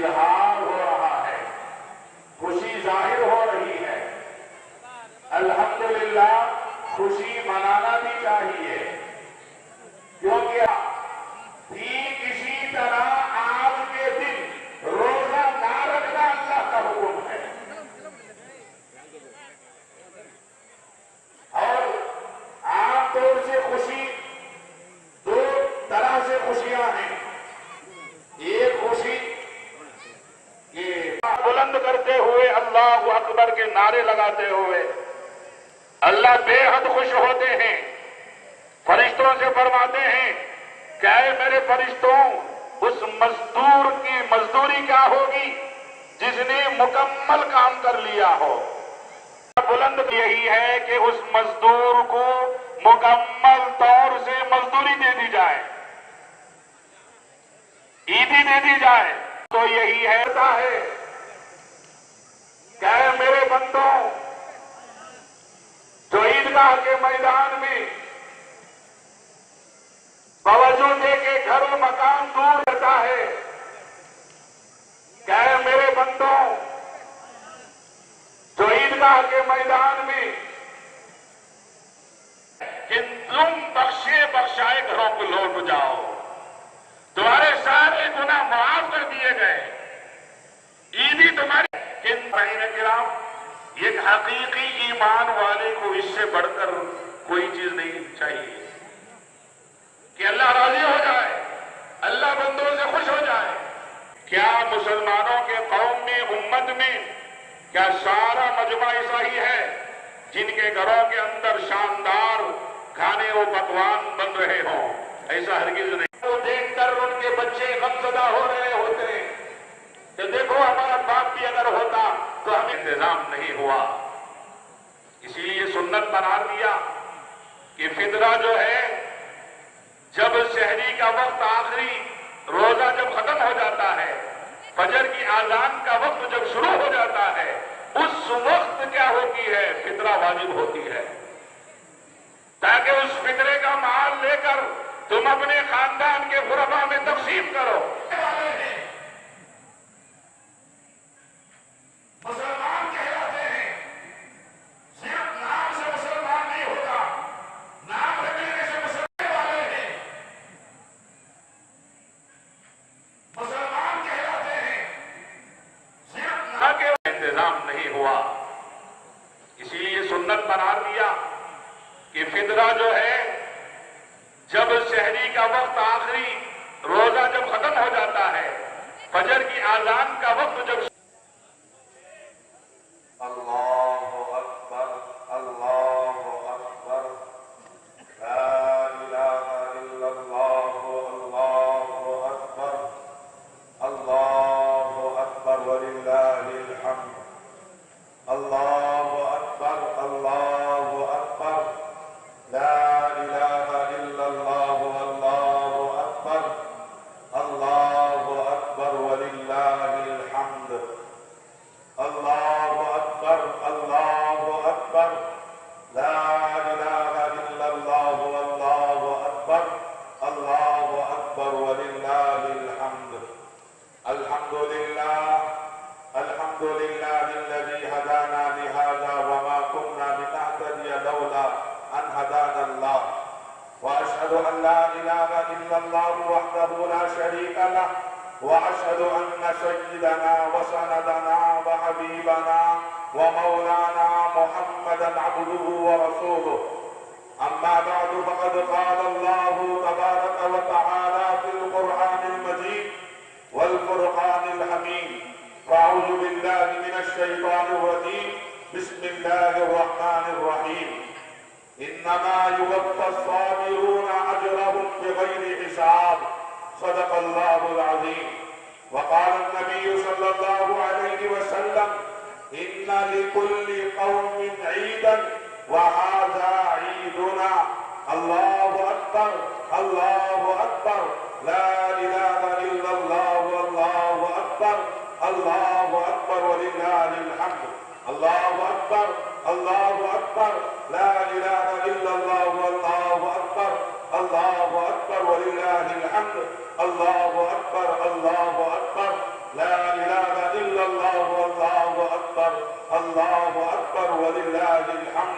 the ہیں۔ کہ اے میرے فرشتوں، اس مزدور کی مزدوری کیا ہوگی؟ جس نے مکمل کام کر لیا ہو۔ بلند یہی ہے کہ اس مزدور کو مکمل طور سے مزدوری دے دی جائے۔ عیدی دے دی جائے۔ تو یہی ہے۔ کہ میرے بندوں، جو عیدگاہ کے میدان میں باوجود ہے کے گھر و مکان دور رہتا ہے۔ کیا ہے میرے بندوں، جو عیدگاہ کے میدان میں جن تم بخشے بخشائے گھروں کو لوٹ جاؤ، تمہارے سارے گناہ معاف کر دیے گئے۔ عیدی تمہاری جن بہن کرام ایک حقیقی ایمان والے کو اس سے بڑھ کر کوئی چیز نہیں چاہیے۔ کہ اللہ راضی ہو جائے، اللہ بندوں سے خوش ہو جائے۔ کیا مسلمانوں کے قوم میں، امت میں کیا سارا مجمع ایسا ہی ہے جن کے گھروں کے اندر شاندار کھانے و پکوان بن رہے ہوں؟ ایسا ہرگز نہیں۔ وہ دیکھ کر ان کے بچے غمزدہ ہو رہے ہوتے ہیں کہ دیکھو ہمارا باپ بھی اگر ہوتا تو ہمیں انتظام نہیں ہوا۔ اسی لیے سنت بنا دیا کہ فطرہ جو ہے جب شہری کا وقت آخری روزہ جب ختم ہو جاتا ہے، فجر کی آزان کا وقت جب شروع ہو جاتا ہے، اس وقت کیا ہوتی ہے؟ فطرہ واجب ہوتی ہے۔ تاکہ اس فطرے کا مال لے کر تم اپنے خاندان کے غربہ میں تقسیم کرو۔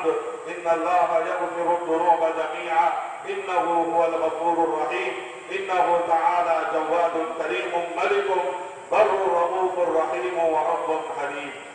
الحمد إن الله يغفر الذنوب جميعا. إنه هو الغفور الرحيم. إنه تعالى جواد كريم ملك. بر رؤوف رحيم ورب حليم.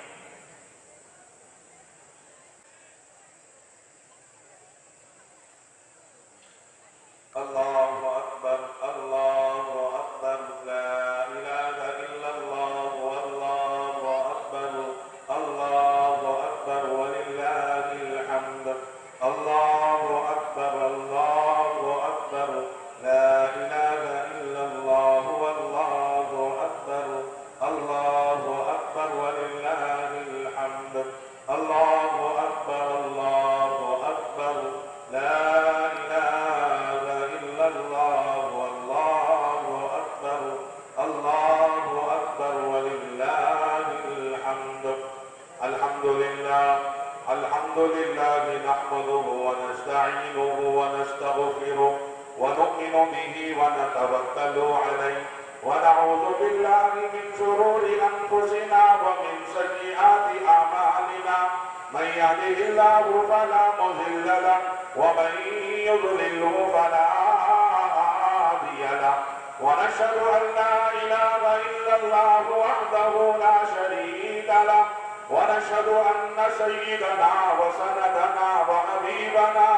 ونشهد أن سيدنا وسندنا وحبيبنا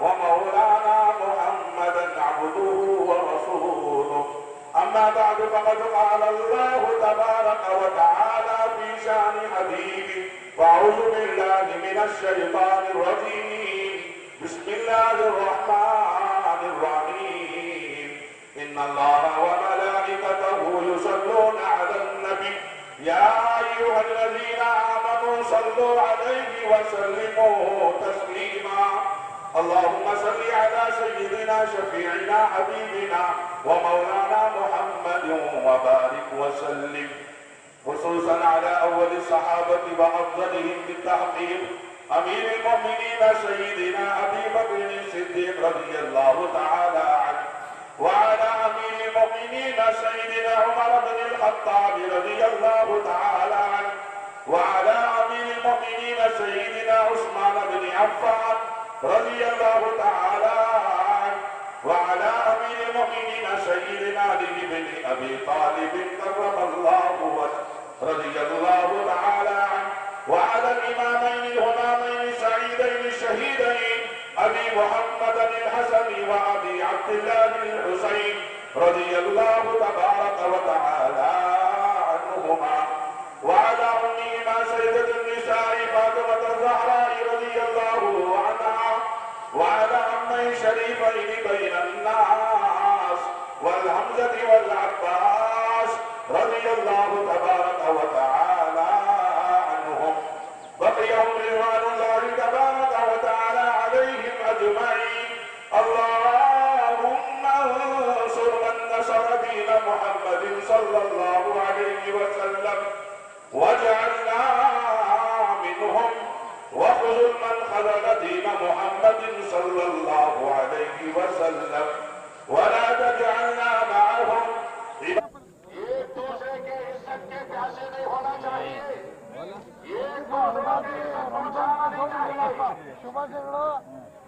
ومولانا محمدا عبده ورسوله. أما بعد فقد قال الله تبارك وتعالى في شأن حبيبه فأعوذ بالله من الشيطان الرجيم. بسم الله الرحمن الرحيم. إن الله وملائكته يصلون على النبي. يا أيها الذين آمنوا صلوا عليه وسلموا تسليما. اللهم صل على سيدنا شفيعنا حبيبنا ومولانا محمد وبارك وسلم. خصوصا على أول الصحابة وأفضلهم بالتحقيق أمير المؤمنين سيدنا أبي بكر الصديق رضي الله تعالى عنه. وعلى أمير المؤمنين سيدنا عمر بن الخطاب رضي الله تعالى عنه وعلى امير المؤمنين سيدنا عثمان بن عفان رضي الله تعالى عنه وعلى امير المؤمنين سيدنا علي بن أبي طالب كرم الله وجهه رضي الله تعالى عنه وعلى الإمامين الهمامين سعيدين الشهيدين أبي محمد الحسن وأبي عبد الله الحسين رضي الله تبارك وتعالى سيدة النساء فاطمة الزهراء رضي الله عنها وعلى عمي شريفين بين الناس والحمزة والعباس رضي الله تبارك وتعالى عنهم. بقيهم رضوان الله تبارك وتعالى عليهم أجمعين. اللهم انصر من نصر دين محمد صلى الله عليه وسلم. وجعل محمد صلى الله عليه وسلم. ولا تجعلنا معهم.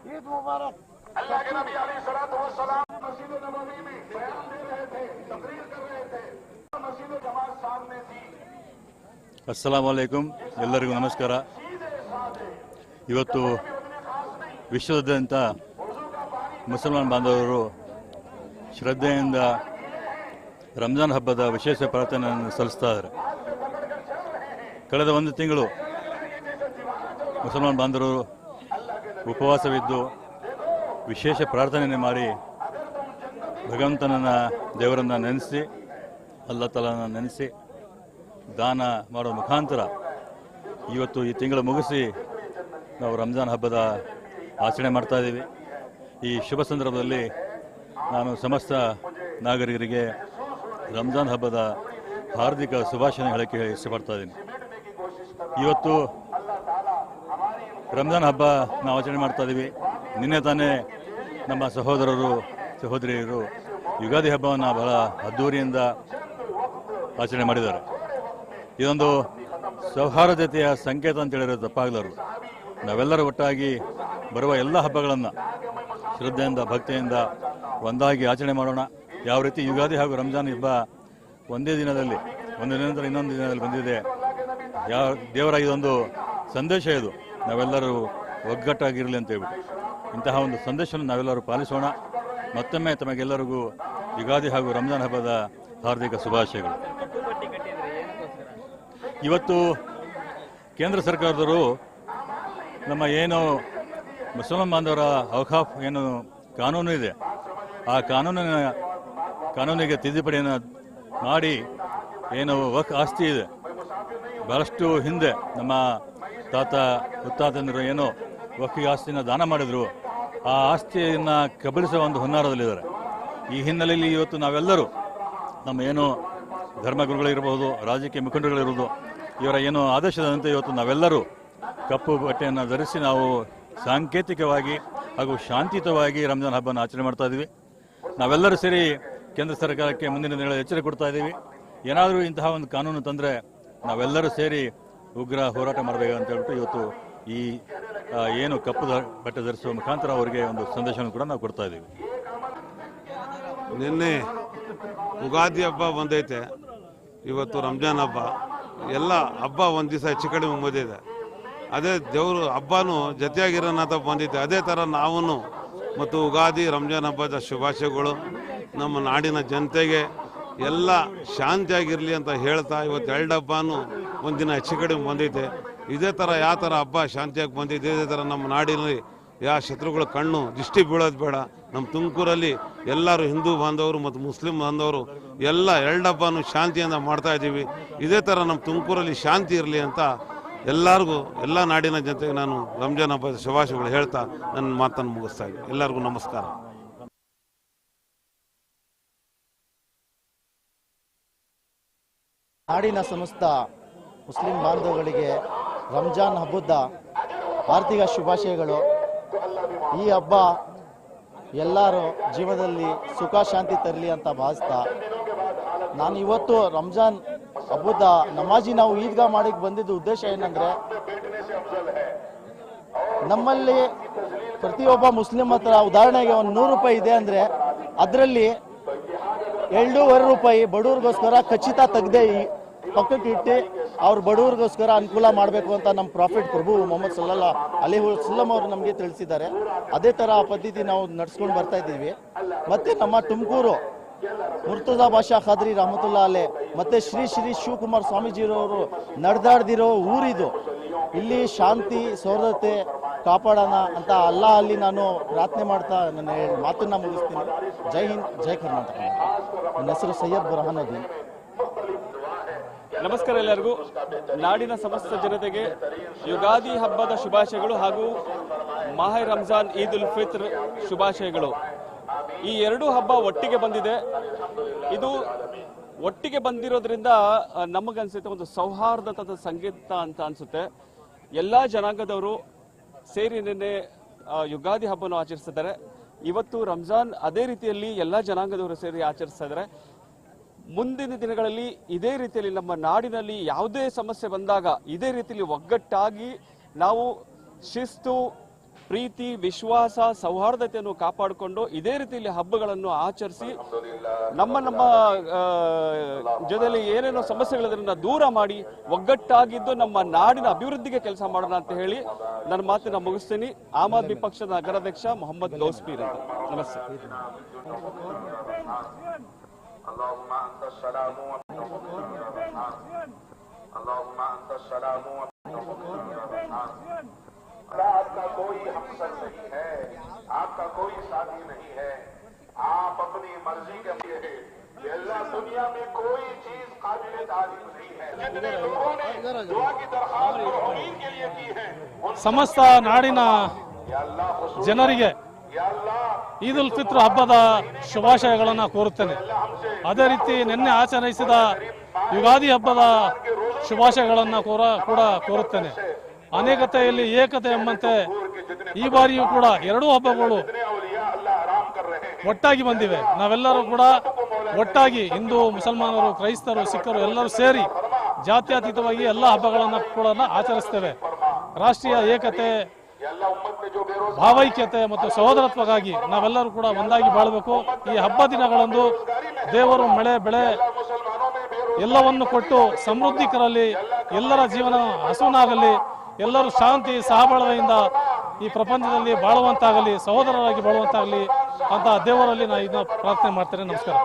عید مبارک۔ اللہ کے نبی علیہ السلام مسجد نبوی میں بیان دے رہے تھے تقریر کر رہے تھے۔ مسجد جماعت سامنے تھی۔ السلام علیکم ಎಲ್ಲರಿಗೂ ನಮಸ್ಕಾರ ವಿಶ್ವದಾದ್ಯಂತ ಮುಸಲ್ಮಾನ್ ಬಾಂಧವರು ಶ್ರದ್ಧೆಯಿಂದ ರಂಜಾನ್ ಹಬ್ಬದ ವಿಶೇಷ ಪ್ರಾರ್ಥನೆಯನ್ನು ಸಲ್ಲಿಸ್ತಾ ಇದ್ದಾರೆ ಕಳೆದ ಒಂದು ತಿಂಗಳು ಮುಸಲ್ಮಾನ್ ಬಾಂಧವರು ಉಪವಾಸವಿದ್ದು ವಿಶೇಷ ಪ್ರಾರ್ಥನೆಯನ್ನು ಮಾಡಿ ಭಗವಂತನನ್ನ ದೇವರನ್ನು ನೆನೆಸಿ ಅಲ್ಲ ತಲನ ನೆನೆಸಿ ದಾನ ಮಾಡೋ ಮುಖಾಂತರ ಇವತ್ತು ಈ ತಿಂಗಳು ಮುಗಿಸಿ ನಾವು ರಂಜಾನ್ ಹಬ್ಬದ ಆಚರಣೆ ಮಾಡ್ತಾ ಇದ್ದೀವಿ. ಈ ಶುಭ ಸಂದರ್ಭದಲ್ಲಿ ನಾನು ಸಮಸ್ತ ನಾಗರಿಕರಿಗೆ ರಂಜಾನ್ ಹಬ್ಬದ ಹಾರ್ದಿಕ ಶುಭಾಶಯ ಹೇಳಕ್ಕೆ ಇಷ್ಟಪಡ್ತಾ ಇದ್ದೀನಿ. ಇವತ್ತು ರಂಜಾನ್ ಹಬ್ಬ ನಾವು ಆಚರಣೆ ಮಾಡ್ತಾ ಇದ್ದೀವಿ. ನಿನ್ನೆ ತಾನೇ ನಮ್ಮ ಸಹೋದರರು, ಸಹೋದರಿಯರು ಯುಗಾದಿ ಹಬ್ಬವನ್ನು ಬಹಳ ಅದ್ಧೂರಿಯಿಂದ ಆಚರಣೆ ಮಾಡಿದ್ದಾರೆ. ಇದೊಂದು ಸೌಹಾರ್ದತೆಯ ಸಂಕೇತ ಅಂತ ಹೇಳಿದ್ರೆ ತಪ್ಪಾಗಲಾರದು. ನಾವೆಲ್ಲರೂ ಒಟ್ಟಾಗಿ ಬರುವ ಎಲ್ಲ ಹಬ್ಬಗಳನ್ನು ಶ್ರದ್ಧೆಯಿಂದ, ಭಕ್ತಿಯಿಂದ ಒಂದಾಗಿ ಆಚರಣೆ ಮಾಡೋಣ. ಯಾವ ರೀತಿ ಯುಗಾದಿ ಹಾಗೂ ರಂಜಾನ್ ಹಬ್ಬ ಒಂದೇ ದಿನದಲ್ಲಿ, ಒಂದು ದಿನದ ಇನ್ನೊಂದು ದಿನದಲ್ಲಿ ಬಂದಿದೆ, ಯಾವ ದೇವರ ಇದೊಂದು ಸಂದೇಶ ಇದು. ನಾವೆಲ್ಲರೂ ಒಗ್ಗಟ್ಟಾಗಿರಲಿ ಅಂತ ಹೇಳ್ಬಿಟ್ಟು ಇಂತಹ ಒಂದು ಸಂದೇಶವನ್ನು ನಾವೆಲ್ಲರೂ ಪಾಲಿಸೋಣ. ಮತ್ತೊಮ್ಮೆ ತಮಗೆಲ್ಲರಿಗೂ ಯುಗಾದಿ ಹಾಗೂ ರಂಜಾನ್ ಹಬ್ಬದ ಹಾರ್ದಿಕ ಶುಭಾಶಯಗಳು. ಇವತ್ತು ಕೇಂದ್ರ ಸರ್ಕಾರದವರು ನಮ್ಮ ಏನು ಮುಸಲ್ಮಾನ್ ಬಾಂಧವರ ಅವಕಾಫ್ ಏನು ಕಾನೂನು ಇದೆ. ಆ ಕಾನೂನಿನ ಕಾನೂನಿಗೆ ತಿದ್ದುಪಡಿಯನ್ನು ಮಾಡಿ ಏನು ವಕ್ ಆಸ್ತಿ ಇದೆ. ಬಹಳಷ್ಟು ಹಿಂದೆ ನಮ್ಮ ತಾತ, ಮುತ್ತಾತಂದರು ಏನೋ ವಕ್ಕಿಗೆ ಆಸ್ತಿನ ದಾನ ಮಾಡಿದ್ರು. ಆ ಆಸ್ತಿಯನ್ನು ಕಬಳಿಸುವ ಒಂದು ಹುನ್ನಾರದಲ್ಲಿದ್ದಾರೆ. ಈ ಹಿನ್ನೆಲೆಯಲ್ಲಿ ಇವತ್ತು ನಾವೆಲ್ಲರೂ ನಮ್ಮ ಏನು ಧರ್ಮಗುರುಗಳಿರಬಹುದು ರಾಜಕೀಯ ಮುಖಂಡರುಗಳಿರ್ಬೋದು, ಇವರ ಏನು ಆದೇಶದಂತೆ ಇವತ್ತು ನಾವೆಲ್ಲರೂ ಕಪ್ಪು ಬಟ್ಟೆಯನ್ನು ಧರಿಸಿ ನಾವು ಸಾಂಕೇತಿಕವಾಗಿ ಹಾಗೂ ಶಾಂತಿಯುತವಾಗಿ ರಂಜಾನ್ ಹಬ್ಬನ ಆಚರಣೆ ಮಾಡ್ತಾ ಇದ್ದೀವಿ ನಾವೆಲ್ಲರೂ ಸೇರಿ ಕೇಂದ್ರ ಸರ್ಕಾರಕ್ಕೆ ಮುಂದಿನ ದಿನಗಳಲ್ಲಿ ಎಚ್ಚರಿಕೆ ಕೊಡ್ತಾ ಇದ್ದೀವಿ ಏನಾದರೂ ಇಂತಹ ಒಂದು ಕಾನೂನು ತಂದರೆ ನಾವೆಲ್ಲರೂ ಸೇರಿ ಉಗ್ರ ಹೋರಾಟ ಮಾಡಬೇಕು ಅಂತ ಹೇಳ್ಬಿಟ್ಟು ಇವತ್ತು ಈ ಏನು ಕಪ್ಪು ಬಟ್ಟೆ ಧರಿಸುವ ಮುಖಾಂತರ ಅವರಿಗೆ ಒಂದು ಸಂದೇಶವನ್ನು ಕೂಡ ನಾವು ಕೊಡ್ತಾ ಇದ್ದೀವಿ ನಿನ್ನೆ ಉಗಾದಿ ಹಬ್ಬ ಬಂದೈತೆ. ಇವತ್ತು ರಂಜಾನ್ ಹಬ್ಬ. ಎಲ್ಲ ಹಬ್ಬ ಒಂದು ದಿವಸ ಹೆಚ್ಚು ಕಡಿಮೆ ಮುಗಿದಿದೆ. ಅದೇ ದೇವರು ಹಬ್ಬನೂ ಅಂತ ಬಂದಿದ್ದೆ. ಅದೇ ಥರ ನಾವು ಮತ್ತು ಉಗಾದಿ, ರಂಜಾನ್ ಹಬ್ಬದ ಶುಭಾಶಯಗಳು ನಮ್ಮ ನಾಡಿನ ಜನತೆಗೆ ಎಲ್ಲ ಶಾಂತಿಯಾಗಿರಲಿ ಅಂತ ಹೇಳ್ತಾ ಇವತ್ತು ಎರಡು ಹಬ್ಬನೂ ಒಂದಿನ ಹೆಚ್ಚು ಕಡಿಮೆ ಬಂದಿದ್ದೆ ಇದೇ ಥರ ಯಾವ ಥರ ಹಬ್ಬ ಶಾಂತಿಯಾಗಿ ಬಂದಿದೆ, ಇದೇ ಥರ ನಮ್ಮ ನಾಡಿನಲ್ಲಿ ಯಾವ ಶತ್ರುಗಳ ಕಣ್ಣು ದೃಷ್ಟಿ ಬೀಳೋದು ಬೇಡ. ನಮ್ಮ ತುಮಕೂರಲ್ಲಿ ಎಲ್ಲರೂ ಹಿಂದೂ ಬಾಂಧವರು ಮತ್ತು ಮುಸ್ಲಿಂ ಬಾಂಧವರು ಎಲ್ಲ ಎರಡು ಹಬ್ಬನೂ ಶಾಂತಿಯಿಂದ ಮಾಡ್ತಾ ಇದ್ದೀವಿ. ಇದೇ ಥರ ನಮ್ಮ ತುಮಕೂರಲ್ಲಿ ಶಾಂತಿ ಇರಲಿ ಅಂತ ಎಲ್ಲರಿಗೂ, ಎಲ್ಲ ನಾಡಿನ ಜನತೆಗೆ ನಾನು ರಂಜಾನ್ ಹಬ್ಬದ ಶುಭಾಶಯಗಳು ಹೇಳ್ತಾ ನನ್ನ ಮಾತನ್ನು ಮುಗಿಸ್ತಾ ಇದ್ದೀನಿ. ಎಲ್ಲರಿಗೂ ನಮಸ್ಕಾರ. ನಾಡಿನ ಸಮಸ್ತ ಮುಸ್ಲಿಂ ಬಾಂಧವಗಳಿಗೆ ರಂಜಾನ್ ಹಬ್ಬದ ಆರ್ಥಿಕ ಶುಭಾಶಯಗಳು. ಈ ಹಬ್ಬ ಎಲ್ಲರೂ ಜೀವನದಲ್ಲಿ ಸುಖ, ಶಾಂತಿ ತರಲಿ ಅಂತ ಭಾವಿಸ್ತಾ, ನಾನು ಇವತ್ತು ರಂಜಾನ್ ಹಬ್ಬದ ನಮಾಜಿ ನಾವು ಈದ್ಗಾ ಮಾಡಕ್ ಬಂದಿದ್ದ ಉದ್ದೇಶ ಏನಂದ್ರೆ, ನಮ್ಮಲ್ಲಿ ಪ್ರತಿಯೊಬ್ಬ ಮುಸ್ಲಿಂ ಹತ್ರ ಉದಾಹರಣೆಗೆ ಒಂದು ನೂರು ರೂಪಾಯಿ ಇದೆ ಅಂದ್ರೆ, ಅದರಲ್ಲಿ ಎರಡೂವರೆ ರೂಪಾಯಿ ಬಡವ್ರಿಗೋಸ್ಕರ ಖಚಿತ ತೆಗ್ದೆ ಪಕ್ಕಕ್ಕೆ ಇಟ್ಟು ಅವ್ರ ಬಡವ್ರಿಗೋಸ್ಕರ ಅನುಕೂಲ ಮಾಡಬೇಕು ಅಂತ ನಮ್ಮ ಪ್ರಾಫಿಟ್ ಪ್ರಭು ಮೊಹಮ್ಮದ್ ಸಲ್ಲಾ ಅಲಿ ಸುಲ್ಲಂ ಅವರು ನಮಗೆ ತಿಳಿಸಿದ್ದಾರೆ. ಅದೇ ಥರ ಆ ಪದ್ಧತಿ ನಾವು ನಡ್ಸ್ಕೊಂಡು ಬರ್ತಾ ಇದ್ದೀವಿ. ಮತ್ತೆ ನಮ್ಮ ತುಮಕೂರು ಮುರ್ತುಜಾ ಬಾಷಾ ಖಾದ್ರಿ ರಹಮತುಲ್ಲಾ ಅಲೆ, ಮತ್ತೆ ಶ್ರೀ ಶ್ರೀ ಶಿವಕುಮಾರ್ ಸ್ವಾಮೀಜಿರವರು ನಡೆದಾಡ್ದಿರೋ ಊರಿದು. ಇಲ್ಲಿ ಶಾಂತಿ, ಸೌರತೆ ಕಾಪಾಡೋಣ ಅಂತ ಅಲ್ಲಾ ಅಲ್ಲಿ ನಾನು ಪ್ರಾರ್ಥನೆ ಮಾಡ್ತಾ ನನ್ನ ಮಾತನ್ನ ಮುಗಿಸ್ತೀನಿ. ಜೈ ಹಿಂದ್, ಜೈ ಕರ್ನಾಟಕ. ನನ್ನ ಹೆಸರು ಸೈಯದ್ ಬುರಹಾನುದ್ದೀನ್ ನಮಸ್ಕಾರ ಎಲ್ಲರಿಗೂ. ನಾಡಿನ ಸಮಸ್ತ ಜನತೆಗೆ ಯುಗಾದಿ ಹಬ್ಬದ ಶುಭಾಶಯಗಳು ಹಾಗೂ ಮಾಹೆ ರಂಜಾನ್ ಈದ್ ಉಲ್ ಫಿತ್ರ್ ಶುಭಾಶಯಗಳು. ಈ ಎರಡೂ ಹಬ್ಬ ಒಟ್ಟಿಗೆ ಬಂದಿದೆ. ಇದು ಒಟ್ಟಿಗೆ ಬಂದಿರೋದ್ರಿಂದ ನಮಗನ್ಸುತ್ತೆ ಒಂದು ಸೌಹಾರ್ದತದ ಸಂಗೀತ ಅಂತ ಅನ್ಸುತ್ತೆ. ಎಲ್ಲ ಜನಾಂಗದವರು ಸೇರಿ ನಿನ್ನೆ ಯುಗಾದಿ ಹಬ್ಬವನ್ನು ಆಚರಿಸ್ತಿದ್ದಾರೆ. ಇವತ್ತು ರಂಜಾನ್ ಅದೇ ರೀತಿಯಲ್ಲಿ ಎಲ್ಲ ಜನಾಂಗದವರು ಸೇರಿ ಆಚರಿಸ್ತಾ ಇದ್ದಾರೆ ಮುಂದಿನ ದಿನಗಳಲ್ಲಿ ಇದೇ ರೀತಿಯಲ್ಲಿ ನಮ್ಮ ನಾಡಿನಲ್ಲಿ ಯಾವುದೇ ಸಮಸ್ಯೆ ಬಂದಾಗ ಇದೇ ರೀತಿಯಲ್ಲಿ ಒಗ್ಗಟ್ಟಾಗಿ ನಾವು ಶಿಸ್ತು ಪ್ರೀತಿ ವಿಶ್ವಾಸ ಸೌಹಾರ್ದತೆಯನ್ನು ಕಾಪಾಡಿಕೊಂಡು ಇದೇ ರೀತಿಯಲ್ಲಿ ಹಬ್ಬಗಳನ್ನು ಆಚರಿಸಿ ನಮ್ಮ ನಮ್ಮ ಆ, ಜೊತೆಯಲ್ಲಿ ಏನೇನೋ ಸಮಸ್ಯೆಗಳಿದ್ರನ್ನ ದೂರ ಮಾಡಿ ಒಗ್ಗಟ್ಟಾಗಿದ್ದು ನಮ್ಮ ನಾಡಿನ ಅಭಿವೃದ್ಧಿಗೆ ಕೆಲಸ ಮಾಡೋಣ ಅಂತ ಹೇಳಿ ನನ್ನ ಮಾತನ್ನ ಮುಗಿಸ್ತೀನಿ ಆಮ್ ಆದ್ಮಿ ಪಕ್ಷದ ನಗರಾಧ್ಯಕ್ಷ ಮೊಹಮ್ಮದ್ ಗೌಸ್ಪೀರ್ ಅಂತ ನಮಸ್ತೆ اللهم انت السلام ومنك الرحمن اللهم انت السلام का आपका कोई हमसर नहीं है आपका कोई साथी नहीं है आप अपनी मर्जी के लिए अल्लाह दुनिया में कोई चीज काबिल तारीफ नहीं है जितने लोगों ने दुआ की दरखास्त और उम्मीद के लिए की है समस्त नाड़िन ಜನರಿಗೆ ಈದ್ ಉಲ್ ಫಿತ್ರ್ ಹಬ್ಬದ ಶುಭಾಶಯಗಳನ್ನು ಕೋರುತ್ತೇನೆ ಅದೇ ರೀತಿ ನಿನ್ನೆ ಆಚರಿಸಿದ ಯುಗಾದಿ ಹಬ್ಬದ ಶುಭಾಶಯಗಳನ್ನು ಕೂಡ ಕೋರುತ್ತೇನೆ ಅನೇಕತೆಯಲ್ಲಿ ಏಕತೆ ಎಂಬಂತೆ ಈ ಬಾರಿಯೂ ಕೂಡ ಎರಡೂ ಹಬ್ಬಗಳು ಒಟ್ಟಾಗಿ ಬಂದಿವೆ. ನಾವೆಲ್ಲರೂ ಕೂಡ ಒಟ್ಟಾಗಿ ಹಿಂದೂ, ಮುಸಲ್ಮಾನರು, ಕ್ರೈಸ್ತರು, ಸಿಖ್ಖರು ಎಲ್ಲರೂ ಸೇರಿ ಜಾತ್ಯತೀತವಾಗಿ ಎಲ್ಲ ಹಬ್ಬಗಳನ್ನು ಕೂಡ ಆಚರಿಸ್ತೇವೆ. ರಾಷ್ಟ್ರೀಯ ಏಕತೆ, ಭಾವೈಕ್ಯತೆ ಮತ್ತು ಸಹೋದರತ್ವಕ್ಕಾಗಿ ನಾವೆಲ್ಲರೂ ಕೂಡ ಒಂದಾಗಿ ಬಾಳಬೇಕು. ಈ ಹಬ್ಬ ದಿನಗಳಂದು ದೇವರು ಮಳೆ, ಬೆಳೆ ಎಲ್ಲವನ್ನು ಕೊಟ್ಟು ಸಮೃದ್ಧಿಕರಲ್ಲಿ ಎಲ್ಲರ ಜೀವನ ಹಸುವನಾಗಲಿ ಎಲ್ಲರೂ ಶಾಂತಿ ಸಹಬಾಳ್ವೆಯಿಂದ ಈ ಪ್ರಪಂಚದಲ್ಲಿ ಬಾಳುವಂತಾಗಲಿ, ಸಹೋದರರಾಗಿ ಬಾಳುವಂತಾಗಲಿ ಅಂತ ದೇವರಲ್ಲಿ ನಾನು ಇದನ್ನ ಪ್ರಾರ್ಥನೆ ಮಾಡ್ತೇನೆ. ನಮಸ್ಕಾರ.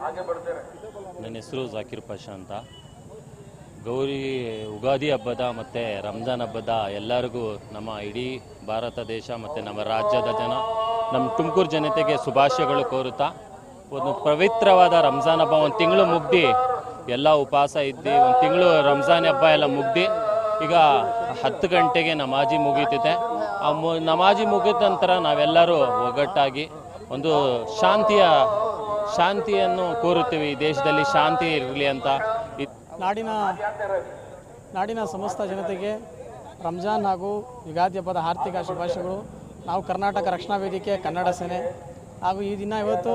ನನ್ನ ಹೆಸರು ಜಾಕಿರ್ ಪಾಷಾ ಅಂತ. ಗೌರಿ ಉಗಾದಿ ಹಬ್ಬದ ಮತ್ತು ರಂಜಾನ್ ಹಬ್ಬದ ಎಲ್ಲರಿಗೂ ನಮ್ಮ ಇಡೀ ಭಾರತ ದೇಶ ಮತ್ತು ನಮ್ಮ ರಾಜ್ಯದ ಜನ, ನಮ್ಮ ತುಮಕೂರು ಜನತೆಗೆ ಶುಭಾಶಯಗಳು ಕೋರುತ್ತಾ, ಒಂದು ಪವಿತ್ರವಾದ ರಂಜಾನ್ ಹಬ್ಬ ಒಂದು ತಿಂಗಳು ಮುಗ್ದು, ಎಲ್ಲ ಉಪವಾಸ ಇದ್ದು, ಒಂದು ತಿಂಗಳು ರಂಜಾನ್ ಹಬ್ಬ ಎಲ್ಲ ಮುಗ್ದು, ಈಗ ಹತ್ತು ಗಂಟೆಗೆ ನಮಾಜಿ ಮುಗೀತಿದೆ ಆ ಮು, ನಮಾಜಿ ಮುಗಿದ ನಂತರ ನಾವೆಲ್ಲರೂ ಒಗ್ಗಟ್ಟಾಗಿ ಒಂದು ಶಾಂತಿಯ ಶಾಂತಿಯನ್ನು ಕೋರುತ್ತೀವಿ ಈ ದೇಶದಲ್ಲಿ ಶಾಂತಿ ಇರಲಿ ಅಂತ ಇದ್- ನಾಡಿನ ನಾಡಿನ ಸಮಸ್ತ ಜನತೆಗೆ ರಂಜಾನ್ ಹಾಗೂ ಯುಗಾದಿ ಹಬ್ಬದ ಆರ್ಥಿಕ ಶುಭಾಶಯಗಳು ನಾವು ಕರ್ನಾಟಕ ರಕ್ಷಣಾ ವೇದಿಕೆ ಕನ್ನಡ ಸೇನೆ ಹಾಗೂ ಈ ದಿನ ಇವತ್ತು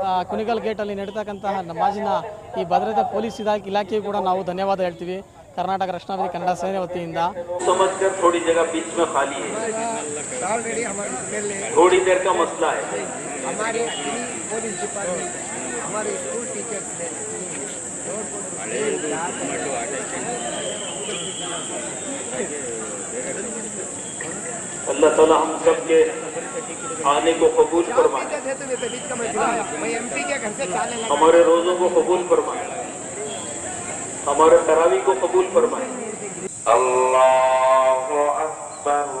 ಆ, ಕುಣಿಗಲ್ ಗೇಟಲ್ಲಿ ನಡೀತಕ್ಕಂತಹ ನಮಾಜಿನ ಈ ಭದ್ರತೆ ಪೊಲೀಸ್ ಇಲಾಖೆ ಇಲಾಖೆಗೂ ಕೂಡ ನಾವು ಧನ್ಯವಾದ ಹೇಳ್ತೀವಿ ಕರ್ನಾಟಕ ರಕ್ಷಣಾ ವೇದಿಕೆ ಕನ್ನಡ ಸೇನೆ ವತಿಯಿಂದ समझकर थोड़ी जगह बीच में खाली है ہمارے پولیس ڈپارٹمنٹ ہمارے اسکول ٹیچرس نے اللہ تعالیٰ ہم سب کے آنے کو قبول فرمائے۔ ہمارے روزوں کو قبول فرمائے۔ ہمارے تراوی کو قبول فرمائے۔ اللہ اکبر۔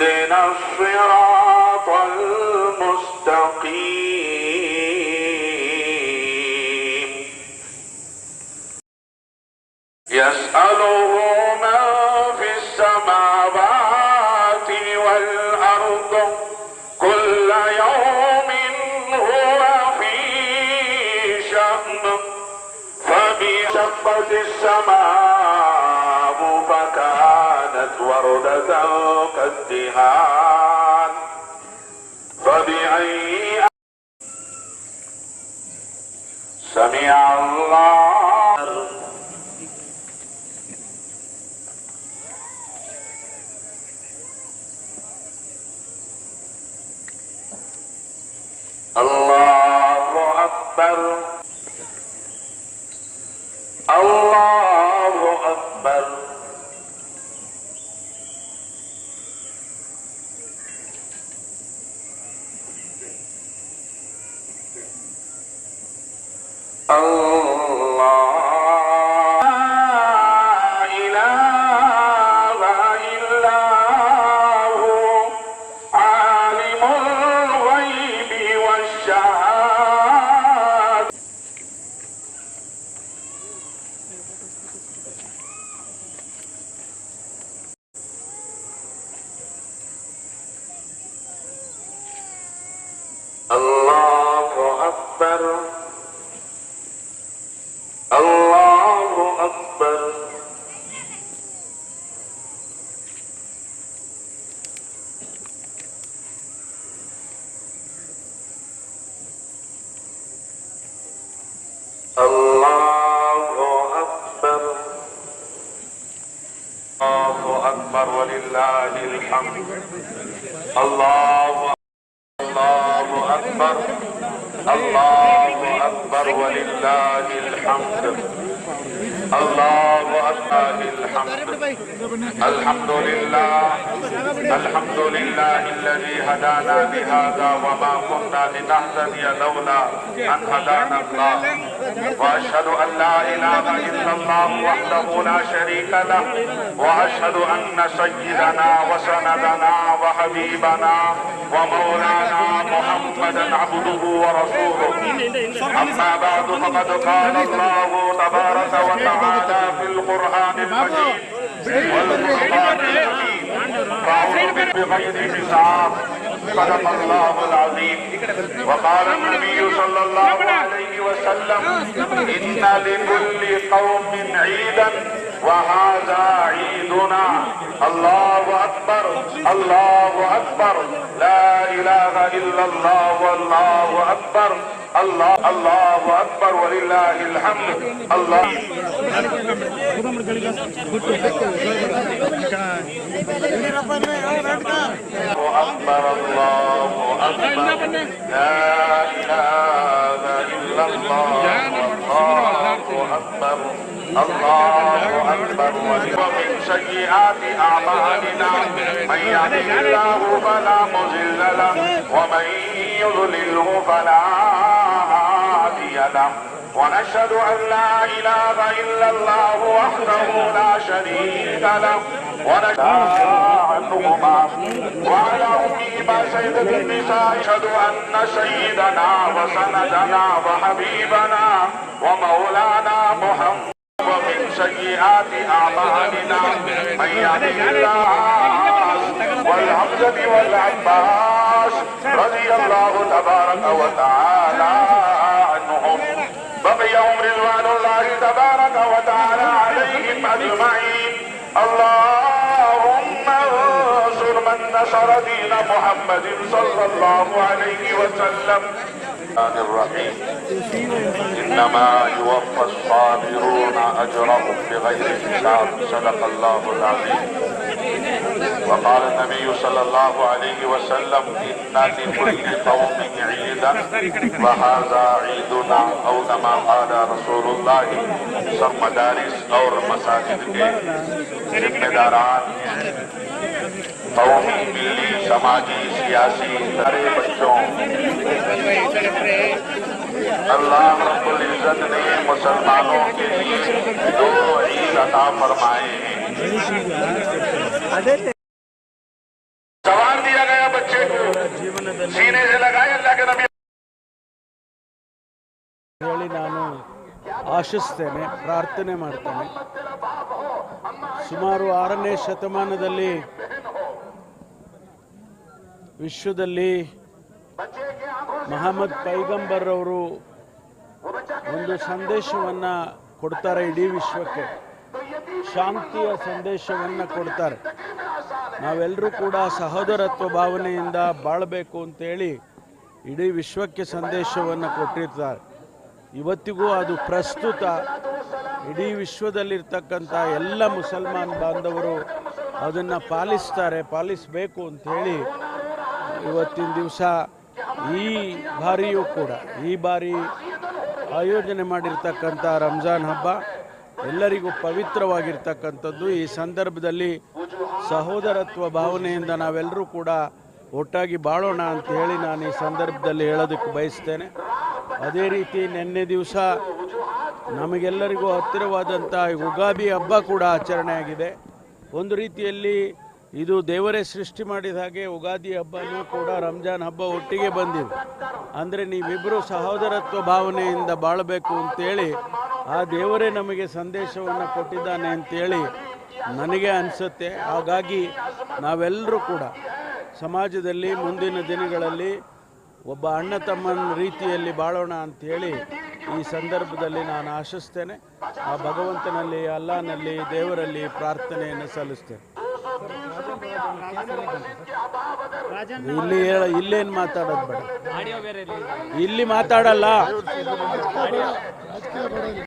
اهدنا الصراط كالدهان فبأي سمع الله. الله أكبر. الله أكبر. الله الله أكبر الله أكبر ولله الحمد الله أكبر الحمد الحمد لله الحمد لله الذي هدانا لهذا وما كنا لنهتدي لولا أن هدانا الله وأشهد أن لا إله إلا الله وحده لا شريك له وأشهد أن سيدنا وسندنا وحبيبنا ومولانا محمدا عبده ورسوله. أما بعد فقد قال الله تبارك وتعالى في القرآن المجيد والقرآن الحكيم. فأعوذ بغير حساب. صدق الله العظيم وقال النبي صلى الله عليه وسلم إن لكل قوم عيدا وهذا عيدنا الله أكبر الله أكبر لا إله إلا الله والله أكبر الله الله أكبر ولله الحمد الله أكبر الله أكبر لا إله إلا الله الله أكبر الله أكبر ومن سيئات أعمالنا من يهده الله فلا مضل له ومن يضلله فلا هادي له ونشهد أن لا إله إلا الله وحده لا شريك له. ونشهد عنهما وعلى أمهما سيدة النساء. أشهد أن سيدنا وسندنا وحبيبنا ومولانا محمد ومن سيئات أعمالنا. من يهده الله والحمزة والعباس رضي الله تبارك وتعالى عنهم بقيهم رضوان الله تبارك وتعالى عليهم أجمعين. اللهم انصر من نصر دين محمد صلى الله عليه وسلم. الرحيم. إنما يوفى الصابرون أجرهم بغير حساب. صدق الله العظيم. وقال النبي صلى الله عليه وسلم إن لكل قوم عيدا وهذا عيدنا أو كما قال رسول الله سب مدارس اور مساجد کے ذمہ داران قومی ملی، سماجی، سیاسی، سارے بچوں اللہ رب العزت نے مسلمانوں کے لیے دو عید عطا فرمائے ہیں۔ ಹೇಳಿ ನಾನು ಆಶಿಸ್ತೇನೆ, ಪ್ರಾರ್ಥನೆ ಮಾಡ್ತೇನೆ. ಸುಮಾರು ಆರನೇ ಶತಮಾನದಲ್ಲಿ ವಿಶ್ವದಲ್ಲಿ ಮಹಮ್ಮದ್ ಪೈಗಂಬರ್ ಅವರು ಒಂದು ಸಂದೇಶವನ್ನು ಕೊಡ್ತಾರೆ ಇಡೀ ವಿಶ್ವಕ್ಕೆ. ಶಾಂತಿಯ ಸಂದೇಶವನ್ನು ಕೊಡ್ತಾರೆ. ನಾವೆಲ್ಲರೂ ಕೂಡ ಸಹೋದರತ್ವ ಭಾವನೆಯಿಂದ ಬಾಳಬೇಕು ಅಂತೇಳಿ ಇಡೀ ವಿಶ್ವಕ್ಕೆ ಸಂದೇಶವನ್ನು ಕೊಟ್ಟಿರ್ತಾರೆ. ಇವತ್ತಿಗೂ ಅದು ಪ್ರಸ್ತುತ. ಇಡೀ ವಿಶ್ವದಲ್ಲಿರ್ತಕ್ಕಂಥ ಎಲ್ಲ ಮುಸಲ್ಮಾನ್ ಬಾಂಧವರು ಅದನ್ನು ಪಾಲಿಸ್ತಾರೆ, ಪಾಲಿಸಬೇಕು ಅಂಥೇಳಿ ಇವತ್ತಿನ ದಿವಸ ಈ ಬಾರಿಯೂ ಕೂಡ, ಈ ಬಾರಿ ಆಯೋಜನೆ ಮಾಡಿರ್ತಕ್ಕಂಥ ರಂಜಾನ್ ಹಬ್ಬ ಎಲ್ಲರಿಗೂ ಪವಿತ್ರವಾಗಿರ್ತಕ್ಕಂಥದ್ದು. ಈ ಸಂದರ್ಭದಲ್ಲಿ ಸಹೋದರತ್ವ ಭಾವನೆಯಿಂದ ನಾವೆಲ್ಲರೂ ಕೂಡ ಒಟ್ಟಾಗಿ ಬಾಳೋಣ ಅಂತ ಹೇಳಿ ನಾನು ಈ ಸಂದರ್ಭದಲ್ಲಿ ಹೇಳೋದಕ್ಕೆ ಬಯಸ್ತೇನೆ. ಅದೇ ರೀತಿ ನಿನ್ನೆ ದಿವಸ ನಮಗೆಲ್ಲರಿಗೂ ಹತ್ತಿರವಾದಂಥ ಯುಗಾದಿ ಹಬ್ಬ ಕೂಡ ಆಚರಣೆ ಆಗಿದೆ ಒಂದು ರೀತಿಯಲ್ಲಿ ಇದು ದೇವರೇ ಸೃಷ್ಟಿ ಮಾಡಿದ ಹಾಗೆ ಉಗಾದಿ ಹಬ್ಬನೂ ಕೂಡ ರಂಜಾನ್ ಹಬ್ಬ ಒಟ್ಟಿಗೆ ಬಂದಿದೆ. ಅಂದರೆ ನೀವಿಬ್ಬರು ಸಹೋದರತ್ವ ಭಾವನೆಯಿಂದ ಬಾಳಬೇಕು ಅಂತೇಳಿ ಆ ದೇವರೇ ನಮಗೆ ಸಂದೇಶವನ್ನು ಕೊಟ್ಟಿದ್ದಾನೆ ಅಂತೇಳಿ ನನಗೆ ಅನಿಸುತ್ತೆ. ಹಾಗಾಗಿ ನಾವೆಲ್ಲರೂ ಕೂಡ ಸಮಾಜದಲ್ಲಿ ಮುಂದಿನ ದಿನಗಳಲ್ಲಿ ಒಬ್ಬ ಅಣ್ಣ ತಮ್ಮನ ರೀತಿಯಲ್ಲಿ ಬಾಳೋಣ ಅಂಥೇಳಿ ಈ ಸಂದರ್ಭದಲ್ಲಿ ನಾನು ಆಶಿಸ್ತೇನೆ. ಆ ಭಗವಂತನಲ್ಲಿ ಅಲ್ಲಾನಲ್ಲಿ ದೇವರಲ್ಲಿ ಪ್ರಾರ್ಥನೆಯನ್ನು ಸಲ್ಲಿಸ್ತೇನೆ. ಇಲ್ಲಿ ಹೇಳ, ಇಲ್ಲೇನು ಮಾತಾಡೋದು ಬೇಡ. ಇಲ್ಲಿ ಮಾತಾಡಲ್ಲ.